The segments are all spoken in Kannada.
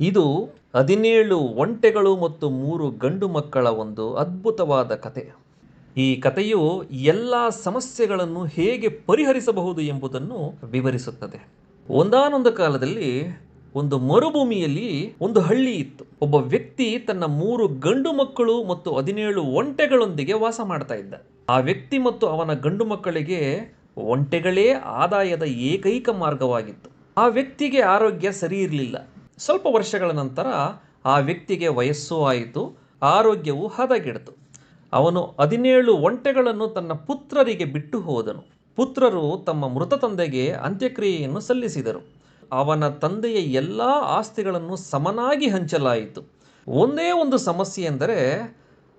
ಇದು ಹದಿನೇಳು ಒಂಟೆಗಳು ಮತ್ತು ಮೂರು ಗಂಡು ಮಕ್ಕಳ ಒಂದು ಅದ್ಭುತವಾದ ಕತೆ. ಈ ಕಥೆಯು ಎಲ್ಲ ಸಮಸ್ಯೆಗಳನ್ನು ಹೇಗೆ ಪರಿಹರಿಸಬಹುದು ಎಂಬುದನ್ನು ವಿವರಿಸುತ್ತದೆ. ಒಂದಾನೊಂದು ಕಾಲದಲ್ಲಿ ಒಂದು ಮರುಭೂಮಿಯಲ್ಲಿ ಒಂದು ಹಳ್ಳಿ ಇತ್ತು. ಒಬ್ಬ ವ್ಯಕ್ತಿ ತನ್ನ ಮೂರು ಗಂಡು ಮಕ್ಕಳು ಮತ್ತು ಹದಿನೇಳು ಒಂಟೆಗಳೊಂದಿಗೆ ವಾಸ ಮಾಡ್ತಾ ಇದ್ದ. ಆ ವ್ಯಕ್ತಿ ಮತ್ತು ಅವನ ಗಂಡು ಮಕ್ಕಳಿಗೆ ಒಂಟೆಗಳೇ ಆದಾಯದ ಏಕೈಕ ಮಾರ್ಗವಾಗಿತ್ತು. ಆ ವ್ಯಕ್ತಿಗೆ ಆರೋಗ್ಯ ಸರಿ ಇರಲಿಲ್ಲ. ಸ್ವಲ್ಪ ವರ್ಷಗಳ ನಂತರ ಆ ವ್ಯಕ್ತಿಗೆ ವಯಸ್ಸು ಆಯಿತು, ಆರೋಗ್ಯವು ಹದಗೆಡಿತು. ಅವನು ಹದಿನೇಳು ಒಂಟೆಗಳನ್ನು ತನ್ನ ಪುತ್ರರಿಗೆ ಬಿಟ್ಟು ಹೋದನು. ಪುತ್ರರು ತಮ್ಮ ಮೃತ ತಂದೆಗೆ ಅಂತ್ಯಕ್ರಿಯೆಯನ್ನು ಸಲ್ಲಿಸಿದರು. ಅವನ ತಂದೆಯ ಎಲ್ಲ ಆಸ್ತಿಗಳನ್ನು ಸಮನಾಗಿ ಹಂಚಲಾಯಿತು. ಒಂದೇ ಒಂದು ಸಮಸ್ಯೆ ಎಂದರೆ,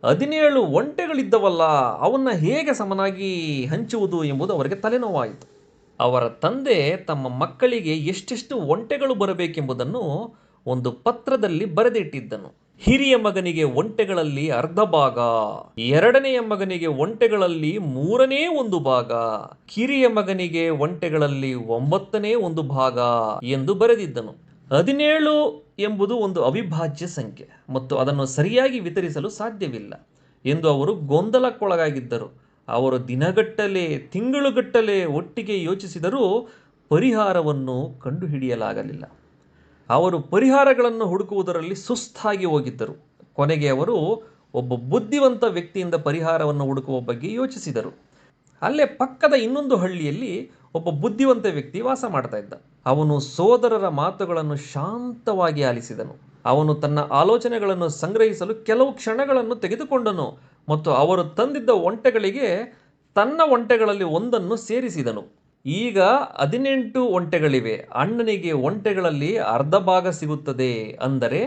ಹದಿನೇಳು ಒಂಟೆಗಳಿದ್ದವಲ್ಲ, ಅವನ್ನು ಹೇಗೆ ಸಮನಾಗಿ ಹಂಚುವುದು ಎಂಬುದು ಅವರಿಗೆ ತಲೆನೋವಾಯಿತು. ಅವರ ತಂದೆ ತಮ್ಮ ಮಕ್ಕಳಿಗೆ ಎಷ್ಟೆಷ್ಟು ಒಂಟೆಗಳು ಬರಬೇಕೆಂಬುದನ್ನು ಒಂದು ಪತ್ರದಲ್ಲಿ ಬರೆದಿಟ್ಟಿದ್ದನು. ಹಿರಿಯ ಮಗನಿಗೆ ಒಂಟೆಗಳಲ್ಲಿ ಅರ್ಧ ಭಾಗ, ಎರಡನೆಯ ಮಗನಿಗೆ ಒಂಟೆಗಳಲ್ಲಿ ಮೂರನೇ ಒಂದು ಭಾಗ, ಕಿರಿಯ ಮಗನಿಗೆ ಒಂಟೆಗಳಲ್ಲಿ ಒಂಬತ್ತನೇ ಒಂದು ಭಾಗ ಎಂದು ಬರೆದಿದ್ದನು. ಹದಿನೇಳು ಎಂಬುದು ಒಂದು ಅವಿಭಾಜ್ಯ ಸಂಖ್ಯೆ ಮತ್ತು ಅದನ್ನು ಸರಿಯಾಗಿ ವಿತರಿಸಲು ಸಾಧ್ಯವಿಲ್ಲ ಎಂದು ಅವರು ಗೊಂದಲಕ್ಕೊಳಗಾಗಿದ್ದರು. ಅವರು ದಿನಗಟ್ಟಲೆ, ತಿಂಗಳುಗಟ್ಟಲೆ ಒಟ್ಟಿಗೆ ಯೋಚಿಸಿದರೂ ಪರಿಹಾರವನ್ನು ಕಂಡುಹಿಡಿಯಲಾಗಲಿಲ್ಲ. ಅವರು ಪರಿಹಾರಗಳನ್ನು ಹುಡುಕುವುದರಲ್ಲಿ ಸುಸ್ತಾಗಿ ಹೋಗಿದ್ದರು. ಕೊನೆಗೆ ಅವರು ಒಬ್ಬ ಬುದ್ಧಿವಂತ ವ್ಯಕ್ತಿಯಿಂದ ಪರಿಹಾರವನ್ನು ಹುಡುಕುವ ಬಗ್ಗೆ ಯೋಚಿಸಿದರು. ಅಲ್ಲೇ ಪಕ್ಕದ ಇನ್ನೊಂದು ಹಳ್ಳಿಯಲ್ಲಿ ಒಬ್ಬ ಬುದ್ಧಿವಂತ ವ್ಯಕ್ತಿ ವಾಸ ಮಾಡ್ತಾ ಇದ್ದ. ಅವನು ಸೋದರರ ಮಾತುಗಳನ್ನು ಶಾಂತವಾಗಿ ಆಲಿಸಿದನು. ಅವನು ತನ್ನ ಆಲೋಚನೆಗಳನ್ನು ಸಂಗ್ರಹಿಸಲು ಕೆಲವು ಕ್ಷಣಗಳನ್ನು ತೆಗೆದುಕೊಂಡನು. ಮತ್ತು ಅವರು ತಂದಿದ್ದ ಒಂಟೆಗಳಿಗೆ ತನ್ನ ಒಂಟೆಗಳಲ್ಲಿ ಒಂದನ್ನು ಸೇರಿಸಿದನು. ಈಗ ಹದಿನೆಂಟು ಒಂಟೆಗಳಿವೆ. ಅಣ್ಣನಿಗೆ ಒಂಟೆಗಳಲ್ಲಿ ಅರ್ಧ ಭಾಗ ಸಿಗುತ್ತದೆ ಅಂದರೆ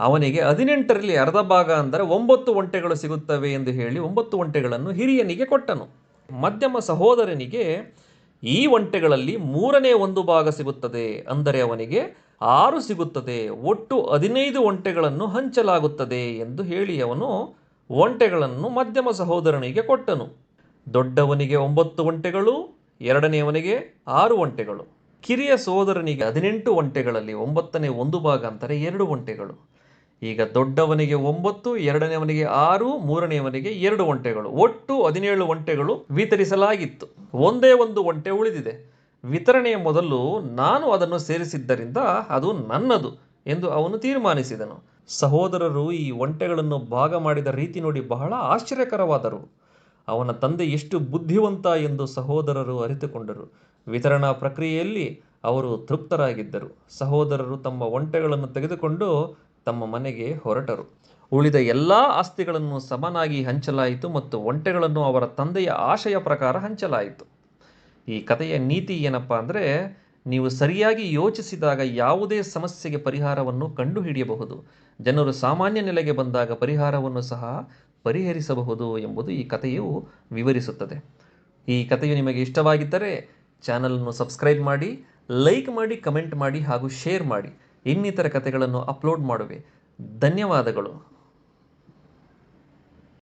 ಅವನಿಗೆ ಹದಿನೆಂಟರಲ್ಲಿ ಅರ್ಧ ಭಾಗ ಅಂದರೆ ಒಂಬತ್ತು ಒಂಟೆಗಳು ಸಿಗುತ್ತವೆ ಎಂದು ಹೇಳಿ ಒಂಬತ್ತು ಒಂಟೆಗಳನ್ನು ಹಿರಿಯನಿಗೆ ಕೊಟ್ಟನು. ಮಧ್ಯಮ ಸಹೋದರನಿಗೆ ಈ ಒಂಟೆಗಳಲ್ಲಿ ಮೂರನೇ ಒಂದು ಭಾಗ ಸಿಗುತ್ತದೆ ಅಂದರೆ ಅವನಿಗೆ ಆರು ಸಿಗುತ್ತದೆ. ಒಟ್ಟು ಹದಿನೈದು ಒಂಟೆಗಳನ್ನು ಹಂಚಲಾಗುತ್ತದೆ ಎಂದು ಹೇಳಿ ಅವನು ಒಂಟೆಗಳನ್ನು ಮಧ್ಯಮ ಸಹೋದರನಿಗೆ ಕೊಟ್ಟನು. ದೊಡ್ಡವನಿಗೆ ಒಂಬತ್ತು ಒಂಟೆಗಳು, ಎರಡನೆಯವನಿಗೆ ಆರು ಒಂಟೆಗಳು. ಕಿರಿಯ ಸಹೋದರನಿಗೆ ಹದಿನೆಂಟು ಒಂಟೆಗಳಲ್ಲಿ ಒಂಬತ್ತನೇ ಒಂದು ಭಾಗ ಅಂತಾರೆ ಎರಡು ಒಂಟೆಗಳು. ಈಗ ದೊಡ್ಡವನಿಗೆ ಒಂಬತ್ತು, ಎರಡನೆಯವನಿಗೆ ಆರು, ಮೂರನೆಯವನಿಗೆ ಎರಡು ಒಂಟೆಗಳು. ಒಟ್ಟು ಹದಿನೇಳು ಒಂಟೆಗಳು ವಿತರಿಸಲಾಗಿತ್ತು. ಒಂದೇ ಒಂದು ಒಂಟೆ ಉಳಿದಿದೆ. ವಿತರಣೆಯ ಮೊದಲು ನಾನು ಅದನ್ನು ಸೇರಿಸಿದ್ದರಿಂದ ಅದು ನನ್ನದು ಎಂದು ಅವನು ತೀರ್ಮಾನಿಸಿದನು. ಸಹೋದರರು ಈ ಒಂಟೆಗಳನ್ನು ಭಾಗ ಮಾಡಿದ ರೀತಿ ನೋಡಿ ಬಹಳ ಆಶ್ಚರ್ಯಕರವಾದರು. ಅವನ ತಂದೆ ಎಷ್ಟು ಬುದ್ಧಿವಂತ ಎಂದು ಸಹೋದರರು ಅರಿತುಕೊಂಡರು. ವಿತರಣಾ ಪ್ರಕ್ರಿಯೆಯಲ್ಲಿ ಅವರು ತೃಪ್ತರಾಗಿದ್ದರು. ಸಹೋದರರು ತಮ್ಮ ಒಂಟೆಗಳನ್ನು ತೆಗೆದುಕೊಂಡು ತಮ್ಮ ಮನೆಗೆ ಹೊರಟರು. ಉಳಿದ ಎಲ್ಲ ಆಸ್ತಿಗಳನ್ನು ಸಮನಾಗಿ ಹಂಚಲಾಯಿತು ಮತ್ತು ಒಂಟೆಗಳನ್ನು ಅವರ ತಂದೆಯ ಆಶಯ ಪ್ರಕಾರ ಹಂಚಲಾಯಿತು. ಈ ಕಥೆಯ ನೀತಿ ಏನಪ್ಪ ಅಂದರೆ ನೀವು ಸರಿಯಾಗಿ ಯೋಚಿಸಿದಾಗ ಯಾವುದೇ ಸಮಸ್ಯೆಗೆ ಪರಿಹಾರವನ್ನು ಕಂಡುಹಿಡಿಯಬಹುದು. ಜನರು ಸಾಮಾನ್ಯ ನೆಲೆಗೆ ಬಂದಾಗ ಪರಿಹಾರವನ್ನು ಸಹ ಪರಿಹರಿಸಬಹುದು ಎಂಬುದು ಈ ಕಥೆಯು ವಿವರಿಸುತ್ತದೆ. ಈ ಕಥೆಯು ನಿಮಗೆ ಇಷ್ಟವಾಗಿದ್ದರೆ ಚಾನಲನ್ನು ಸಬ್ಸ್ಕ್ರೈಬ್ ಮಾಡಿ, ಲೈಕ್ ಮಾಡಿ, ಕಮೆಂಟ್ ಮಾಡಿ ಹಾಗೂ ಶೇರ್ ಮಾಡಿ. ಇನ್ನಿತರ ಕಥೆಗಳನ್ನು ಅಪ್ಲೋಡ್ ಮಾಡುವೆ. ಧನ್ಯವಾದಗಳು.